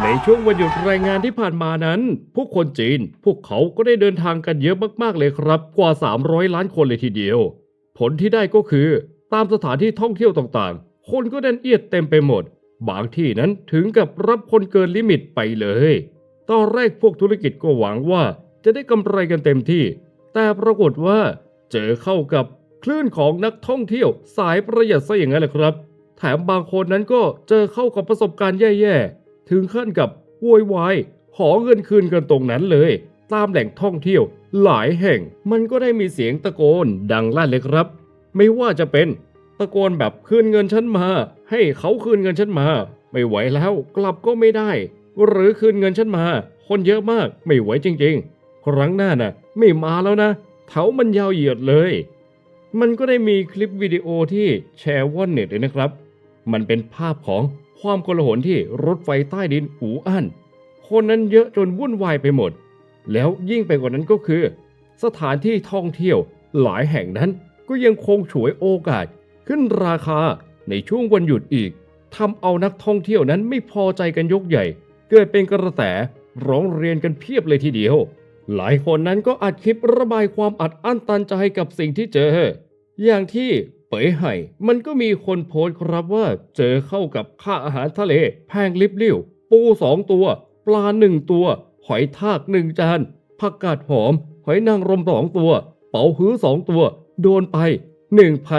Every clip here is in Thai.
ในช่วงวันหยุดแรงงานที่ผ่านมานั้น ผู้คนจีน พวกเขาก็ได้เดินทางกันเยอะมากๆเลยครับ กว่า 300 ล้านคนเลยทีเดียว ผลที่ได้ก็คือ ตามสถานที่ท่องเที่ยวต่างๆ คนก็แน่นเอียดเต็มไปหมด บางที่นั้นถึงกับรับคนเกินลิมิตไปเลย ตอนแรกพวกธุรกิจก็หวังว่าจะได้กำไรกันเต็มที่ แต่ปรากฏว่า เจอเข้ากับคลื่นของนักท่องเที่ยวสายประหยัดซะอย่างนั้นแหละครับ แถมบางคนนั้นก็เจอเข้ากับประสบการณ์แย่ๆ ถึงขั้นกับโวยวายขอเงินคืนกันตรงนั้นเลย ตามแหล่งท่องเที่ยวหลายแห่งมันก็ได้มีเสียงตะโกนดังลั่นเลยครับ ไม่ว่าจะเป็นตะโกนแบบคืนเงินฉันมา ให้เขาคืนเงินฉันมา ไม่ไหวแล้วกลับก็ไม่ได้ หรือคืนเงินฉันมา คนเยอะมากไม่ไหวจริง ๆ ครั้งหน้าน่ะ ไม่มาแล้วนะเถามันยาวเหยียดเลย มันก็ได้มีคลิปวิดีโอที่แชร์ว่อนเน็ตเลยนะครับ มันเป็นภาพของ ความโกลาหลที่รถไฟใต้ดินอู่อั้นคนนั้นเยอะจนวุ่นวายไปหมด แล้วยิ่งไปกว่านั้นก็คือ สถานที่ท่องเที่ยวหลายแห่งนั้นก็ยังคงฉวยโอกาส ขึ้นราคาในช่วงวันหยุดอีกทำเอานักท่องเที่ยวนั้นไม่พอใจกันยกใหญ่ เกิดเป็นกระแสร้องเรียนกันเพียบเลยทีเดียว หลายคนนั้นก็อัดคลิประบายความอัดอั้นตันใจกับสิ่งที่เจอ อย่างที่ เป๋ยไห่ มันก็มีคนโพสต์ครับว่าเจอเข้ากับค่าอาหารทะเล แพงลิบลิ่ว ปูสองตัว ปลาหนึ่งตัว หอยทากหนึ่งจาน ผักกาดหอม หอยนางรมสองตัว เป๋าฮื้อสองตัว โดนไป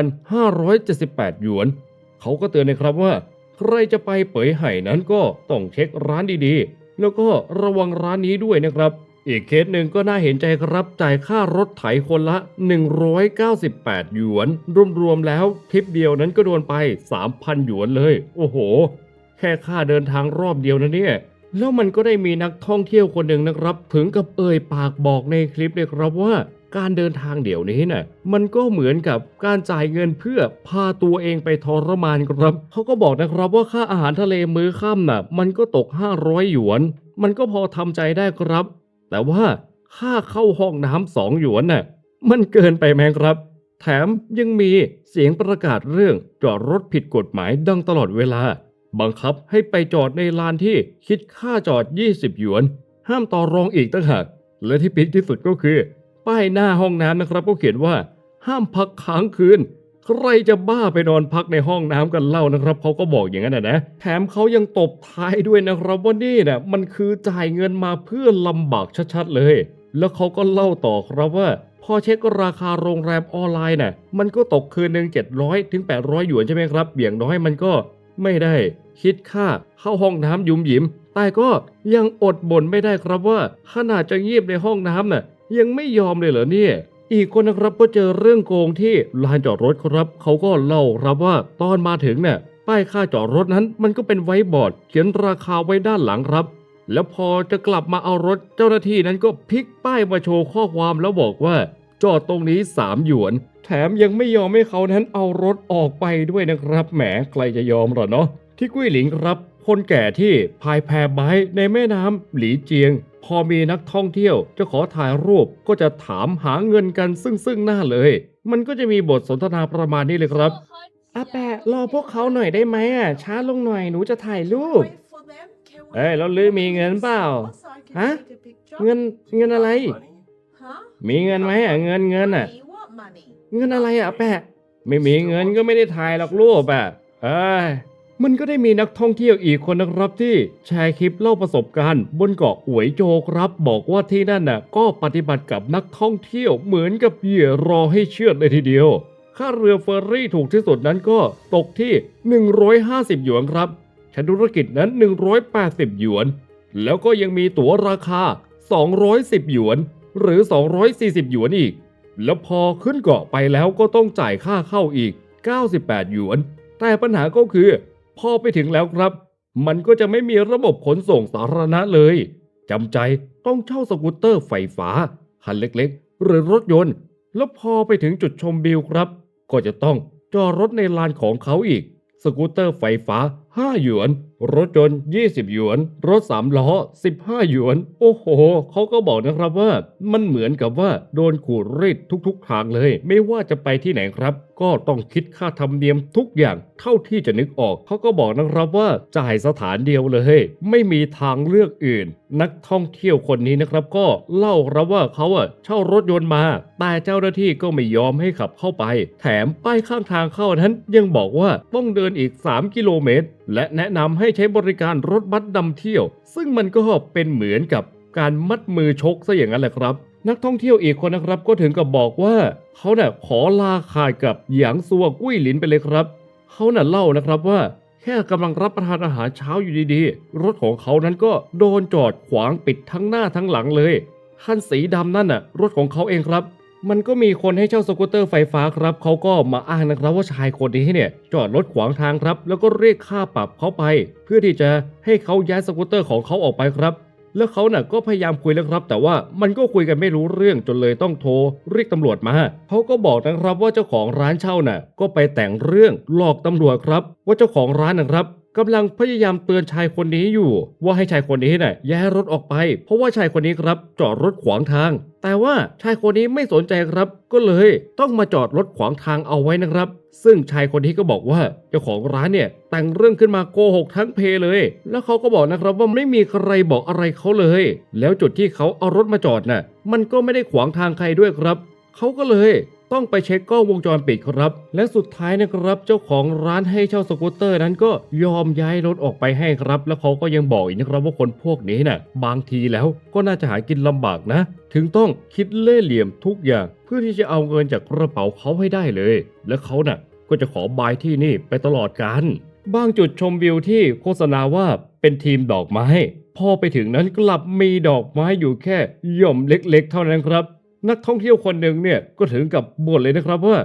1,578 หยวน เขาก็เตือนนะครับว่า ใครจะไปเป๋ยไห่นั้นก็ต้องเช็คร้านดีๆ แล้วก็ระวังร้านนี้ด้วยนะครับ อีกเคสหนึ่งก็น่าเห็นใจครับจ่ายค่ารถไถคนละ 198 หยวน รวมๆแล้วทริปเดียวนั้นก็โดนไป 3,000 หยวนเลย โอ้โห แค่ค่าเดินทางรอบเดียวนะเนี่ย แล้วมันก็ได้มีนักท่องเที่ยวคนหนึ่งนะครับ ถึงกับเอ่ยปากบอกในคลิปเลยครับว่าการเดินทางเดี๋ยวนี้น่ะมันก็เหมือนกับการจ่ายเงินเพื่อพาตัวเองไปทรมานครับเขาก็บอกนะครับว่าค่าอาหารทะเลมื้อค่ำน่ะ มันก็ตก 500 หยวน มันก็พอทำใจได้ครับ แต่ว่าค่าเข้าห้องน้ำสองหยวนน่ะมันเกินไปไหมครับ แถมยังมีเสียงประกาศเรื่องจอดรถผิดกฎหมายดังตลอดเวลา บังคับให้ไปจอดในลานที่คิดค่าจอด 20 หยวน ห้ามต่อรองอีกต่างหากและที่ปิดที่สุดก็คือ ป้ายหน้าห้องน้ำนะครับก็เขียนว่า ห้ามพักค้างคืน ใครจะบ้าไปนอนพักในห้องน้ำกันเล่านะครับเขาก็บอกอย่างนั้นนะแถมเขายังตบท้ายด้วยนะครับว่านี่นะมันคือจ่ายเงินมาเพื่อลำบากชัดๆเลย แล้วเขาก็เล่าต่อครับว่าพอเช็คราคาโรงแรมออนไลน์น่ะมันก็ตกคืนหนึ่ง700ถึง800หยวนใช่ไหมครับเบี่ยงน้อยมันก็ไม่ได้ คิดค่าเข้าห้องน้ำยุมหยิม แต่ก็ยังอดบ่นไม่ได้ครับว่า ขนาดจะเงียบในห้องน้ำน่ะยังไม่ยอมเลยเหรอเนี่ย อีกคนนะครับก็เจอเรื่องโกงที่ลานจอดรถครับ เขาก็เล่าครับว่าตอนมาถึงเนี่ยป้ายค่าจอดรถนั้นมันก็เป็นไว้บอร์ด เขียนราคาไว้ด้านหลังครับ แล้วพอจะกลับมาเอารถเจ้าหน้าที่นั้นก็พลิกป้ายมาโชว์ข้อความแล้วบอกว่า จอดตรงนี้3หยวน แถมยังไม่ยอมให้เขานั้นเอารถออกไปด้วยนะครับแหมใครจะยอมหรอเนาะที่กุ้ยหลิงครับ คนแก่ที่พายแพไม้ในแม่น้ำหลีเจียง พอมีนักท่องเที่ยวจะขอถ่ายรูปก็จะถามหาเงินกันซึ่งซึ่งหน้าเลย มันก็จะมีบทสนทนาประมาณนี้เลยครับอาแปะรอพวกเขาหน่อยได้ไหมอะช้าลงหน่อยหนูจะถ่ายรูปเอ้ยแล้วลือมีเงินเปล่าฮะเงินเงินอะไร มีเงินไหมอะเงินเงินอะ เงินอะไรอะอาแปะ ไม่มีเงินก็ไม่ได้ถ่ายหรอกรูปอะเอ้ย มันก็ได้มีนักท่องเที่ยวอีกคนนะครับที่แชร์คลิปเล่าประสบการณ์บนเกาะหวยโจครับ บอกว่าที่นั่นน่ะก็ปฏิบัติกับนักท่องเที่ยวเหมือนกับเหยื่อรอให้เชื่อดเลยทีเดียว ค่าเรือเฟอร์รี่ถูกที่สุดนั้นก็ตกที่ 150 หยวนครับชั้นธุรกิจนั้น 180 หยวน แล้วก็ยังมีตั๋วราคา 210 หยวน หรือ 240 หยวนอีก แล้วพอขึ้นเกาะไปแล้วก็ต้องจ่ายค่าเข้าอีก 98 หยวน แต่ปัญหาก็คือ พอไปถึงแล้วครับ มันก็จะไม่มีระบบขนส่งสาธารณะเลยจำใจต้องเช่าสกูตเตอร์ไฟฟ้าคันเล็กๆ หรือรถยนต์ แล้วพอไปถึงจุดชมวิวครับ ก็จะต้องจอดรถในลานของเขาอีก สกูตเตอร์ไฟฟ้า 5 หยวน รถยนต์ 20 หยวน รถ 3 ล้อ 15 หยวน โอ้โห เขาก็บอกนะครับว่า มันเหมือนกับว่าโดนขูดรีดทุกๆทางเลย ไม่ว่าจะไปที่ไหนครับก็ต้องคิดค่าธรรมเนียมทุกอย่างเท่าที่จะนึกออกเขาก็บอกนะครับว่าจ่ายสถานเดียวเลย ไม่มีทางเลือกอื่น นักท่องเที่ยวคนนี้นะครับก็เล่าครับว่าเขาอะเช่ารถยนต์มา แต่เจ้าหน้าที่ก็ไม่ยอมให้ขับเข้าไป แถมป้ายข้างทางเข้านั้นยังบอกว่าต้องเดินอีก 3 กิโลเมตร และแนะนำให้ใช้บริการรถบัสนำเที่ยว ซึ่งมันก็เป็นเหมือนกับการมัดมือชกซะอย่างนั้นแหละครับ นักท่องเที่ยวอีกคนนะครับ ก็ถึงกับบอกว่าเขาเนี่ยขอลาขาดกับหยางซัวกุ้ยหลินไปเลยครับเขาน่ะเล่านะครับว่าแค่กำลังรับประทานอาหารเช้าอยู่ดีๆ รถของเขานั้นก็โดนจอดขวางปิดทั้งหน้าทั้งหลังเลยคันสีดำนั่นน่ะ รถของเขาเองครับ มันก็มีคนให้เช่าสกูตเตอร์ไฟฟ้าครับเขาก็มาอ้างนะครับว่าชายคนนี้เนี่ย จอดรถขวางทางครับ แล้วก็เรียกค่าปรับเขาไป เพื่อที่จะให้เขาย้ายสกูตเตอร์ของเขาออกไปครับ แล้วเขาน่ะก็พยายามคุยแล้วครับ แต่ว่ามันก็คุยกันไม่รู้เรื่องจนเลยต้องโทร เรียกตำรวจมาเขาก็บอกนะครับว่าเจ้าของร้านเช่าน่ะ ก็ไปแต่งเรื่องหลอกตำรวจครับ ว่าเจ้าของร้านนะครับ กำลังพยายามเตือนชายคนนี้อยู่ ว่าให้ชายคนนี้น่ะย้ายรถออกไป เพราะว่าชายคนนี้ครับจอดรถขวางทาง แต่ว่าชายคนนี้ไม่สนใจครับ ก็เลยต้องมาจอดรถขวางทางเอาไว้นะครับ ซึ่งชายคนนี้ก็บอกว่าเจ้าของร้านเนี่ยแต่งเรื่องขึ้นมาโกหกทั้งเพเลย แล้วเขาก็บอกนะครับว่าไม่มีใครบอกอะไรเขาเลย แล้วจุดที่เขาเอารถมาจอดน่ะมันก็ไม่ได้ขวางทางใครด้วยครับเขาก็เลย ต้องไปเช็คกล้องวงจรปิดครับ และสุดท้ายนะครับเจ้าของร้านให้เช่าสกูตเตอร์นั้นก็ยอมย้ายรถออกไปให้ครับ แล้วเขาก็ยังบอกอีกนะครับว่าคนพวกนี้น่ะบางทีแล้วก็น่าจะหากินลำบากนะ ถึงต้องคิดเล่ห์เหลี่ยมทุกอย่าง เพื่อที่จะเอาเงินจากกระเป๋าเขาให้ได้เลย และเขาน่ะก็จะขอบายที่นี่ไปตลอดกันบางจุดชมวิวที่โฆษณาว่าเป็นทีมดอกไม้ พอไปถึงนั้นกลับมีดอกไม้อยู่แค่หย่อมเล็กๆ เท่านั้นครับ นักท่องเที่ยวคนหนึ่งเนี่ยก็ถึงกับบ่นเลยนะครับว่า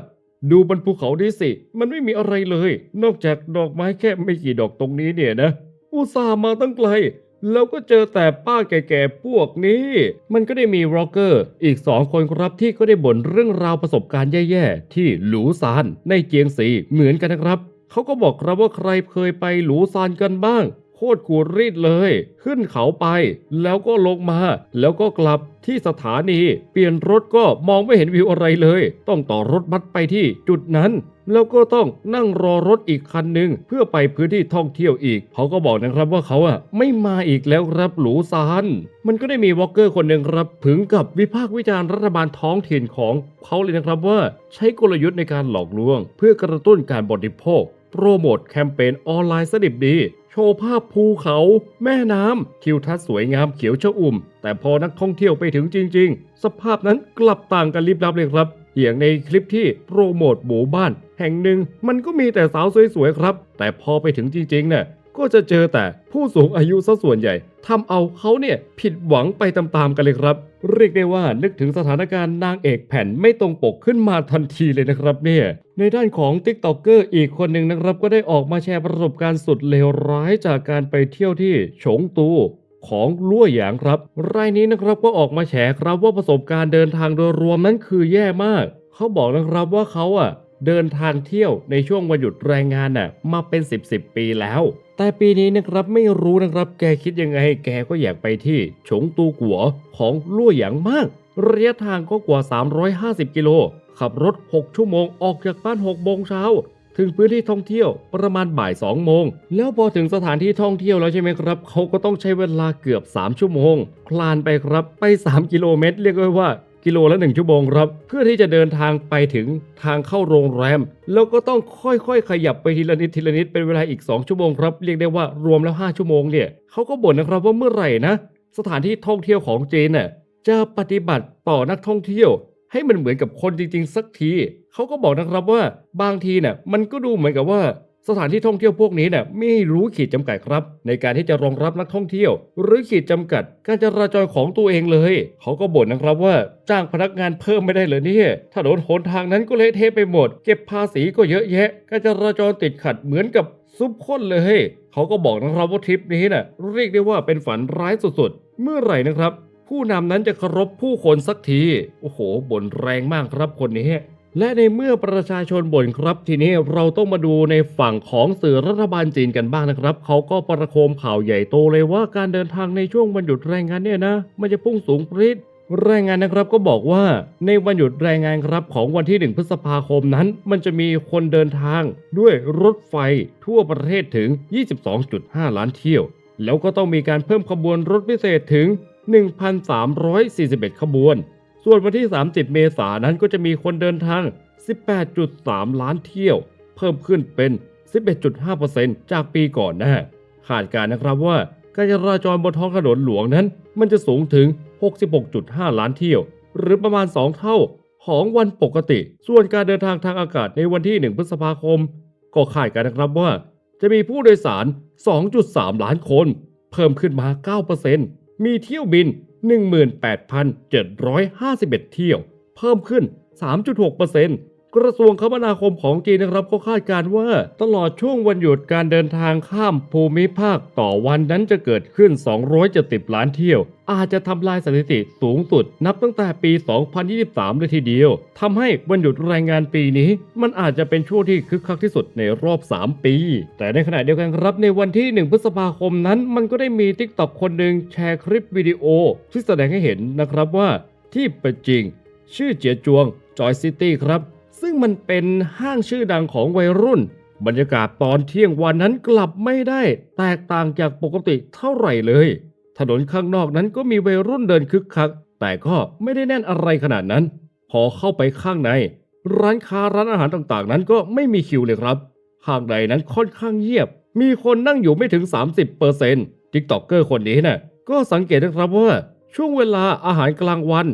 ดูบนภูเขาดิสิ มันไม่มีอะไรเลย นอกจากดอกไม้แค่ไม่กี่ดอกตรงนี้เนี่ยนะอุตส่าห์มาตั้งไกลแล้วก็เจอแต่ป้าแก่ๆพวกนี้ มันก็ได้มีร็อกเกอร์ อีกสองคนครับที่ก็ได้บ่นเรื่องราวประสบการณ์แย่ๆ ที่หลูซานในเจียงซีเหมือนกันนะครับ เขาก็บอกครับว่าใครเคยไปหลูซานกันบ้าง โคตรขูดรีดเลย ขึ้นเขาไป แล้วก็ลงมา แล้วก็กลับที่สถานี เปลี่ยนรถก็มองไม่เห็นวิวอะไรเลย ต้องต่อรถบัสไปที่จุดนั้น แล้วก็ต้องนั่งรอรถอีกคันหนึ่งเพื่อไปพื้นที่ท่องเที่ยวอีก เขาก็บอกนะครับว่าเขาอะไม่มาอีกแล้วครับหลูซานมันก็ได้มีวอลเกอร์คนหนึ่งครับถึงกับวิพากษ์วิจารณ์รัฐบาลท้องถิ่นของเขาเลยนะครับว่าใช้กลยุทธ์ในการหลอกลวง เพื่อกระตุ้นการบริโภคโปรโมทแคมเปญออนไลน์สดิบดี ว์ภาพภูเขา แม่น้ำทิวทัศน์สวยงามเขียวชอุ่ม แต่พอนักท่องเที่ยวไปถึงจริง ๆ สภาพนั้นกลับต่างกันลิบลับเลยครับอย่างในคลิปที่โปรโมทหมู่บ้าน แห่งหนึ่งมันก็มีแต่สาวสวยๆครับ แต่พอไปถึงจริงๆเนี่ย ก็จะเจอแต่ผู้สูงอายุซะส่วนใหญ่ทำเอาเขาเนี่ยผิดหวังไปตามๆกันเลยครับ เรียกได้ว่านึกถึงสถานการณ์นางเอกแผ่นไม่ตรงปกขึ้นมาทันทีเลยนะครับเนี่ยในด้านของ t ิ k t o k เกอร์อีกคนหนึ่งนะครับ ก็ได้ออกมาแชร์ประสบการณ์สุดเลวร้ายจากการไปเที่ยวที่ฉงตูของลั่วหยางครับ รายนี้นะครับก็ออกมาแฉครับว่าประสบการณ์เดินทางโดยรวมนั้นคือแย่มาก เขาบอกนะครับว่าเขาอะเดินทางเที่ยวในช่วงวันหยุดแรงงานน่ะมาเป็น 10บสปีแล้ว แต่ปีนี้นะครับไม่รู้นะครับ แกคิดยังไง แกก็อยากไปที่ฉงตูกัวของลั่วหยางมาก ระยะทางก็กว่า 350 กิโล ขับรถ 6 ชั่วโมงออกจากบ้าน6โมงเช้า ถึงพื้นที่ท่องเที่ยวประมาณบ่าย 2 โมง แล้วพอถึงสถานที่ท่องเที่ยวแล้วใช่ไหมครับ เขาก็ต้องใช้เวลาเกือบ 3 ชั่วโมง คลานไปครับไป 3 กิโลเมตร เรียกได้ว่า กิโลละ 1 ชั่วโมงครับ เพื่อที่จะเดินทางไปถึงทางเข้าโรงแรม แล้วก็ต้องค่อยๆ ขยับไปทีละนิดทีละนิดเป็นเวลาอีก 2 ชั่วโมงครับ เรียกได้ว่ารวมแล้ว 5 ชั่วโมงเนี่ยเขาก็บ่นนะครับว่าเมื่อไหร่นะ สถานที่ท่องเที่ยวของจีนน่ะจะปฏิบัติต่อนักท่องเที่ยว ให้มันเหมือนกับคนจริงๆ สักทีเขาก็บอกนะครับว่าบางทีเนี่ยมันก็ดูเหมือนกับว่า สถานที่ท่องเที่ยวพวกนี้เนี่ยไม่รู้ขีดจำกัดครับ ในการที่จะรองรับนักท่องเที่ยว หรือขีดจำกัดการจราจรของตัวเองเลย เขาก็บ่นนะครับว่าจ้างพนักงานเพิ่มไม่ได้เลยเนี่ยถนนหนทางนั้นก็เละเทะไปหมด เก็บภาษีก็เยอะแยะ การจราจรติดขัดเหมือนกับซุปข้นเลย เขาก็บอกนะครับว่าทริปนี้น่ะเรียกได้ว่าเป็นฝันร้ายสุดๆ เมื่อไหร่นะครับ ผู้นำนั้นจะเคารพผู้คนสักที โอ้โหบ่นแรงมากครับคนนี้ และในเมื่อประชาชนบ่นครับ ทีนี้เราต้องมาดูในฝั่งของสื่อรัฐบาลจีนกันบ้างนะครับ เขาก็ประโคมข่าวใหญ่โตเลยว่าการเดินทางในช่วงวันหยุดแรงงานเนี่ยนะ มันจะพุ่งสูงปรี๊ดรายงานนะครับก็บอกว่าในวันหยุดแรงงานครับของวันที่ 1 พฤษภาคมนั้น มันจะมีคนเดินทางด้วยรถไฟทั่วประเทศถึง 22.5 ล้านเที่ยว แล้วก็ต้องมีการเพิ่มขบวนรถพิเศษถึง 1,341 ขบวน ส่วนวันที่ 30 เมษายนนั้นก็จะมีคนเดินทาง 18.3 ล้านเที่ยว เพิ่มขึ้นเป็น 11.5%จากปีก่อนหน้าคาดการณ์นะครับว่าการจราจรบนท้องถนนหลวงนั้น มันจะสูงถึง 66.5 ล้านเที่ยว หรือประมาณ 2 เท่าของวันปกติ ส่วนการเดินทางทางอากาศในวันที่ 1 พฤษภาคม ก็คาดการณ์นะครับว่า จะมีผู้โดยสาร 2.3 ล้านคน เพิ่มขึ้นมา 9%มีเที่ยวบิน 18,751 เที่ยว เพิ่มขึ้น 3.6% กระทรวงคมนาคมของจีนนะครับก็คาดการณ์ว่า ตลอดช่วงวันหยุดการเดินทางข้ามภูมิภาคต่อวันนั้นจะเกิดขึ้น 270 ล้านเที่ยว อาจจะทำลายสถิติสูงสุด นับตั้งแต่ปี 2023 เลยทีเดียวทำให้วันหยุดแรงงานปีนี้ มันอาจจะเป็นช่วงที่คึกคักที่สุดในรอบ 3 ปี แต่ในขณะเดียวกันครับในวันที่ 1 พฤษภาคมนั้น มันก็ได้มีทิกตอกคนหนึ่งแชร์คลิปวิดีโอที่แสดงให้เห็นนะครับว่าที่ปัจจิง ชื่อเจียจวงจอยซิตี้ครับ ซึ่งมันเป็นห้างชื่อดังของวัยรุ่น บรรยากาศตอนเที่ยงวันนั้นกลับไม่ได้ แตกต่างจากปกติเท่าไหร่เลย ถนนข้างนอกนั้นก็มีวัยรุ่นเดินคึกคัก แต่ก็ไม่ได้แน่นอะไรขนาดนั้น พอเข้าไปข้างใน ร้านค้าร้านอาหารต่างๆ นั้นก็ไม่มีคิวเลยครับข้างในนั้นค่อนข้างเงียบ มีคนนั่งอยู่ไม่ถึง 30%ทิกตอกเกอร์คนนี้นะ่ะก็สังเกตนะครับว่าช่วงเวลาอาหารกลางวัน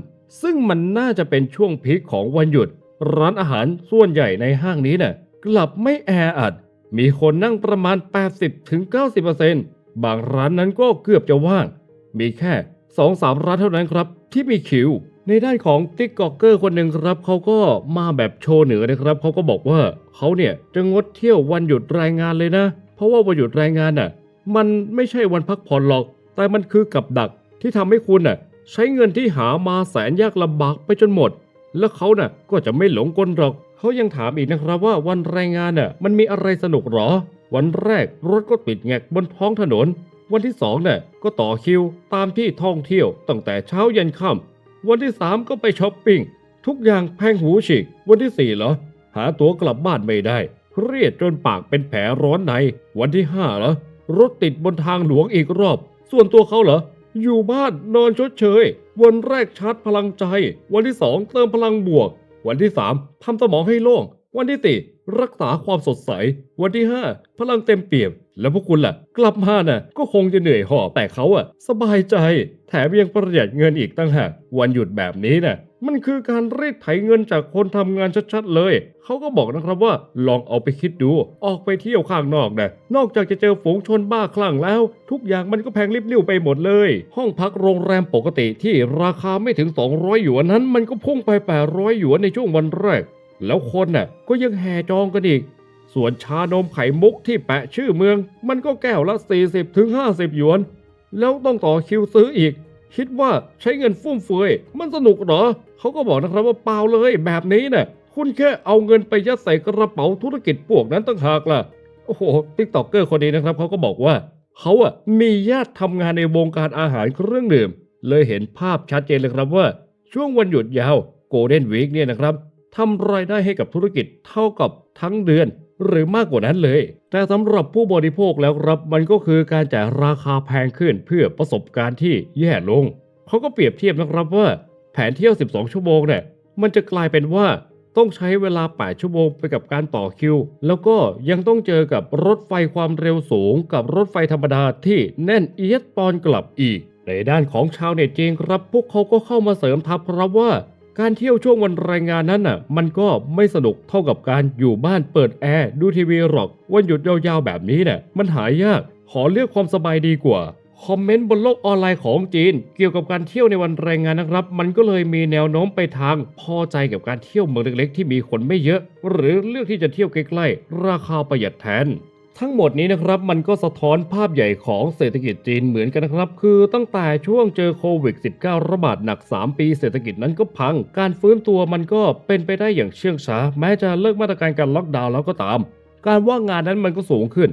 ซึ่งมันน่าจะเป็นช่วงพีคของวันหยุด ร้านอาหารส่วนใหญ่ในห้างนี้น่ะกลับไม่แออัด มีคนนั่งประมาณ 80-90%บางร้านนั้นก็เกือบจะว่าง มีแค่2-3ร้านเท่านั้นครับที่มีคิว ในด้านของติ๊กกอกเกอร์คนหนึ่งครับเขาก็มาแบบโชว์เหนือนะครับเขาก็บอกว่าเขาเนี่ยจะงดเที่ยววันหยุดแรงงานเลยนะ เพราะว่าวันหยุดแรงงานน่ะ มันไม่ใช่วันพักผ่อนหรอก แต่มันคือกับดักที่ทำให้คุณน่ะใช้เงินที่หามาแสนยากลำบากไปจนหมด แล้วเขาน่ะก็จะไม่หลงกลหรอก เขายังถามอีกนะครับว่าวันแรงงานน่ะมันมีอะไรสนุกหรอ วันแรกรถก็ติดแงกบนท้องถนน วันที่สองน่ะก็ต่อคิวตามที่ท่องเที่ยวตั้งแต่เช้ายันค่ำวันที่สามก็ไปช้อปปิ้งทุกอย่างแพงหูฉีก วันที่สี่เหรอ หาตั๋วกลับบ้านไม่ได้เครียดจนปากเป็นแผลร้อนใน วันที่ห้าเหรอรถติดบนทางหลวงอีกรอบ ส่วนตัวเขาเหรอ อยู่บ้านนอนชดเชย วันแรกชาร์จพลังใจ วันที่สองเติมพลังบวก วันที่สามทำสมองให้โล่ง วันที่สี่รักษาความสดใส วันที่ห้าพลังเต็มเปี่ยม แล้วพวกคุณล่ะ กลับมาน่ะ ก็คงจะเหนื่อยหอบแต่เขาอะสบายใจ แถมยังประหยัดเงินอีกตั้งหากวันหยุดแบบนี้น่ะ มันคือการรีดไถเงินจากคนทำงานชัดๆเลย เขาก็บอกนะครับว่าลองเอาไปคิดดู ออกไปเที่ยวข้างนอกนะนอกจากจะเจอฝูงชนบ้าคลั่งแล้ว ทุกอย่างมันก็แพงริบลิ่วไปหมดเลย ห้องพักโรงแรมปกติที่ราคาไม่ถึง 200 หยวนนั้น มันก็พุ่งไป 800 หยวนในช่วงวันแรก แล้วคนน่ะก็ยังแห่จองกันอีกส่วนชานมไข่มุกที่แปะชื่อเมือง มันก็แก้วละ 40ถึง50 หยวน แล้วต้องต่อคิวซื้ออีก คิดว่าใช้เงินฟุ่มเฟือยมันสนุกเหรอ เขาก็บอกนะครับว่าเปล่าเลยแบบนี้น่ะคุณแค่เอาเงินไปยัดใส่กระเป๋าธุรกิจพวกนั้นตั้งหากล่ะ โอ้โหติ๊กตอกเกอร์คนนี้นะครับเขาก็บอกว่า เขาอะมีญาติทำงานในวงการอาหารเครื่องดื่ม เลยเห็นภาพชัดเจนเลยครับว่า ช่วงวันหยุดยาวโกลเด้นวีคเนี่ยนะครับทำรายได้ให้กับธุรกิจเท่ากับทั้งเดือน หรือมากกว่านั้นเลย แต่สำหรับผู้บริโภคแล้วครับมันก็คือการจ่ายราคาแพงขึ้นเพื่อประสบการณ์ที่แย่ลง เขาก็เปรียบเทียบนะครับว่าแผนเที่ยว 12 ชั่วโมงเนี่ยมันจะกลายเป็นว่าต้องใช้เวลา 8 ชั่วโมงไปกับการต่อคิว แล้วก็ยังต้องเจอกับรถไฟความเร็วสูง กับรถไฟธรรมดาที่แน่นเอียดตอนกลับอีก ในด้านของชาวเน็ตจริงครับ พวกเขาก็เข้ามาเสริมทัพครับว่า การเที่ยวช่วงวันแรงงานนั้นน่ะ มันก็ไม่สนุกเท่ากับการอยู่บ้านเปิดแอร์ดูทีวีหรอกวันหยุดยาวๆแบบนี้เนี่ยมันหายาก ขอเลือกความสบายดีกว่า คอมเมนต์บนโลกออนไลน์ของจีน เกี่ยวกับการเที่ยวในวันแรงงานนะครับ มันก็เลยมีแนวโน้มไปทางพอใจกับการเที่ยวเมืองเล็กๆ ที่มีคนไม่เยอะ หรือเลือกที่จะเที่ยวใกล้ๆราคาประหยัดแทน ทั้งหมดนี้นะครับมันก็สะท้อนภาพใหญ่ของเศรษฐกิจจีนเหมือนกันนะครับ คือตั้งแต่ช่วงเจอโควิด -19 ระบาดหนัก 3 ปีเศรษฐกิจนั้นก็พัง การฟื้นตัวมันก็เป็นไปได้อย่างเชื่องช้า แม้จะเลิกมาตรการการล็อกดาวน์แล้วก็ตาม การว่างงานนั้นมันก็สูงขึ้น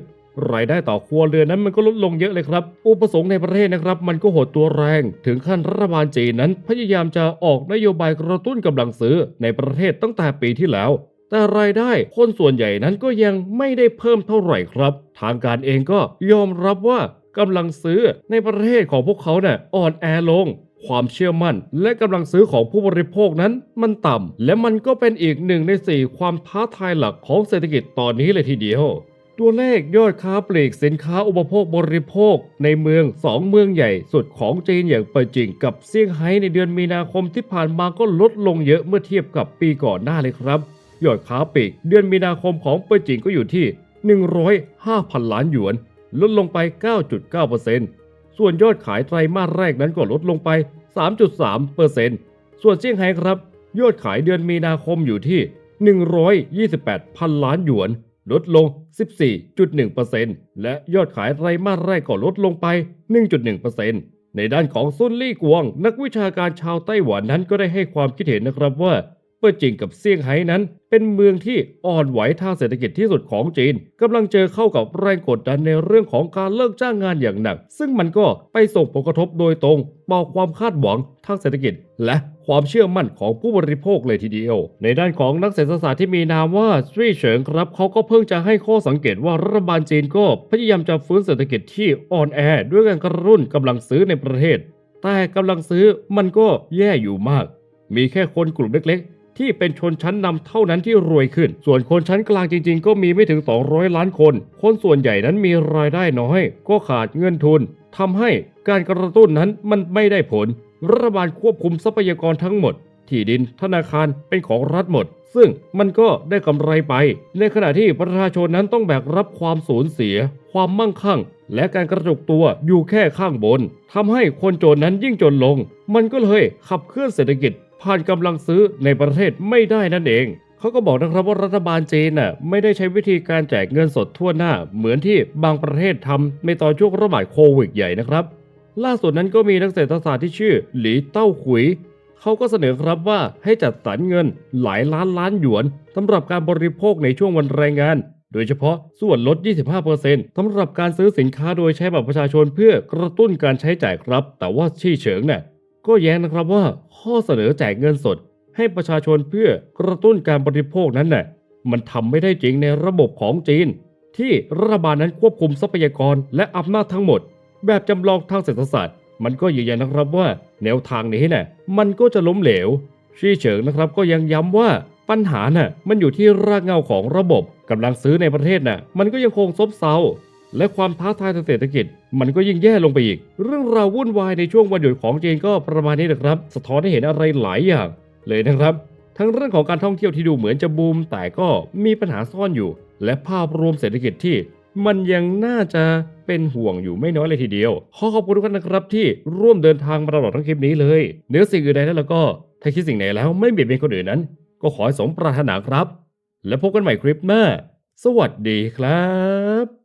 รายได้ต่อครัวเรือนนั้นมันก็ลดลงเยอะเลยครับอุปสงค์ในประเทศนะครับ มันก็หดตัวแรง ถึงขั้นรัฐบาลจีนนั้น พยายามจะออกนโยบายกระตุ้นกำลังซื้อในประเทศตั้งแต่ปีที่แล้ว แต่รายได้คนส่วนใหญ่นั้นก็ยังไม่ได้เพิ่มเท่าไหร่ครับ ทางการเองก็ยอมรับว่ากำลังซื้อในประเทศของพวกเขาเนี่ยอ่อนแอลง ความเชื่อมั่น และกำลังซื้อของผู้บริโภคนั้นมันต่ำและมันก็เป็นอีกหนึ่งในสี่ความท้าทายหลักของเศรษฐกิจตอนนี้เลยทีเดียว ตัวเลขยอดค้าปลีกสินค้าอุปโภคบริโภค ในเมืองสองเมืองใหญ่สุดของจีนอย่างเปิดจิงกับเซี่ยงไฮ้ในเดือนมีนาคมที่ผ่านมาก็ลดลงเยอะเมื่อเทียบกับปีก่อนหน้าเลยครับ ยอดค้าปลีกเดือนมีนาคมของเปิดจิงก็อยู่ที่ 105พันล้านหยวน ลดลงไป 9.9%ส่วนยอดขายไตรมาสแรกนั้นก็ลดลงไป 3.3%ส่วนเซี่ยงไฮ้ครับ ยอดขายเดือนมีนาคมอยู่ที่ 128พันล้านหยวน ลดลง 14.1%และยอดขายไตรมาสแรกก็ลดลงไป 1.1%ในด้านของซุนลี่กวง นักวิชาการชาวไต้หวันนั้นก็ได้ให้ความคิดเห็นนะครับว่า เปิดจิงกับเซี่ยงไฮ้นั้น เป็นเมืองที่อ่อนไหวทางเศรษฐกิจที่สุดของจีนกำลังเจอเข้ากับแรงกดดันในเรื่องของการเลิกจ้างงานอย่างหนัก ซึ่งมันก็ไปส่งผลกระทบโดยตรงต่อความคาดหวังทางเศรษฐกิจ และความเชื่อมั่นของผู้บริโภคเลยทีเดียว ในด้านของนักเศรษฐศาสตร์ที่มีนามว่าสตรีเฉิงครับ เขาก็เพิ่งจะให้ข้อสังเกตว่ารัฐบาลจีนก็พยายามจะฟื้นเศรษฐกิจที่อ่อนแอ ด้วยการกระตุ้นกำลังซื้อในประเทศ แต่กำลังซื้อมันก็แย่อยู่มาก มีแค่คนกลุ่มเล็ก ที่เป็นชนชั้นนำเท่านั้นที่รวยขึ้น ส่วนคนชั้นกลางจริง ๆ ก็มีไม่ถึง 200 ล้านคน คนส่วนใหญ่นั้นมีรายได้น้อย ก็ขาดเงินทุนทำให้การกระตุ้นนั้นมันไม่ได้ผล รัฐบาลควบคุมทรัพยากรทั้งหมด ที่ดินธนาคารเป็นของรัฐหมด ซึ่งมันก็ได้กำไรไป ในขณะที่ประชาชนนั้นต้องแบกรับความสูญเสีย ความมั่งคั่ง และการกระจุกตัวอยู่แค่ข้างบนทำให้คนจนนั้นยิ่งจนลง มันก็เลยขับเคลื่อนเศรษฐกิจ ผ่านกำลังซื้อในประเทศไม่ได้นั่นเอง เขาก็บอกนะครับว่ารัฐบาลจีนน่ะไม่ได้ใช้วิธีการแจกเงินสดทั่วหน้า เหมือนที่บางประเทศทำในตอนช่วงระบาดโควิดใหญ่นะครับ ล่าสุดนั้นก็มีนักเศรษฐศาสตร์ที่ชื่อ หลีเต้าขุยเขาก็เสนอครับว่าให้จัดสรรเงินหลายล้านล้านหยวนสำหรับการบริโภคในช่วงวันแรงงาน โดยเฉพาะส่วนลด 25%สำหรับการซื้อสินค้าโดยใช้บัตรประชาชนเพื่อกระตุ้นการใช้จ่ายครับ แต่ว่าชี่เฉิงเนี่ย ก็แย้งนะครับว่าข้อเสนอแจกเงินสด ให้ประชาชนเพื่อกระตุ้นการบริโภคนั้นน่ะมันทำไม่ได้จริงในระบบของจีน ที่รัฐบาลนั้นควบคุมทรัพยากรและอำนาจทั้งหมด แบบจำลองทางเศรษฐศาสตร์ มันก็ยืนยันนะครับว่า แนวทางนี้น่ะมันก็จะล้มเหลวชี่เฉิงนะครับก็ยังย้ำว่าปัญหาน่ะมันอยู่ที่รากเหง้าของระบบกำลังซื้อในประเทศน่ะมันก็ยังคงซบเซา และความท้าทายทางเศรษฐกิจ มันก็ยิ่งแย่ลงไปอีก เรื่องราววุ่นวายในช่วงวันหยุดของจีนก็ประมาณนี้นะครับ สะท้อนให้เห็นอะไรหลายอย่าง เลยนะครับ ทั้งเรื่องของการท่องเที่ยวที่ดูเหมือนจะบูม แต่ก็มีปัญหาซ่อนอยู่ และภาพรวมเศรษฐกิจที่ มันยังน่าจะเป็นห่วงอยู่ไม่น้อยเลยทีเดียว ขอขอบคุณทุกท่านนะครับที่ร่วมเดินทางมาตลอดทั้งคลิปนี้เลยเนื้อสิ่งอื่นใดแล้วก็ถ้าคิดสิ่งไหนแล้วไม่เบียดเบียนคนอื่นนั้น ก็ขอให้สมปรารถนาครับ และพบกันใหม่คลิปหน้า สวัสดีครับ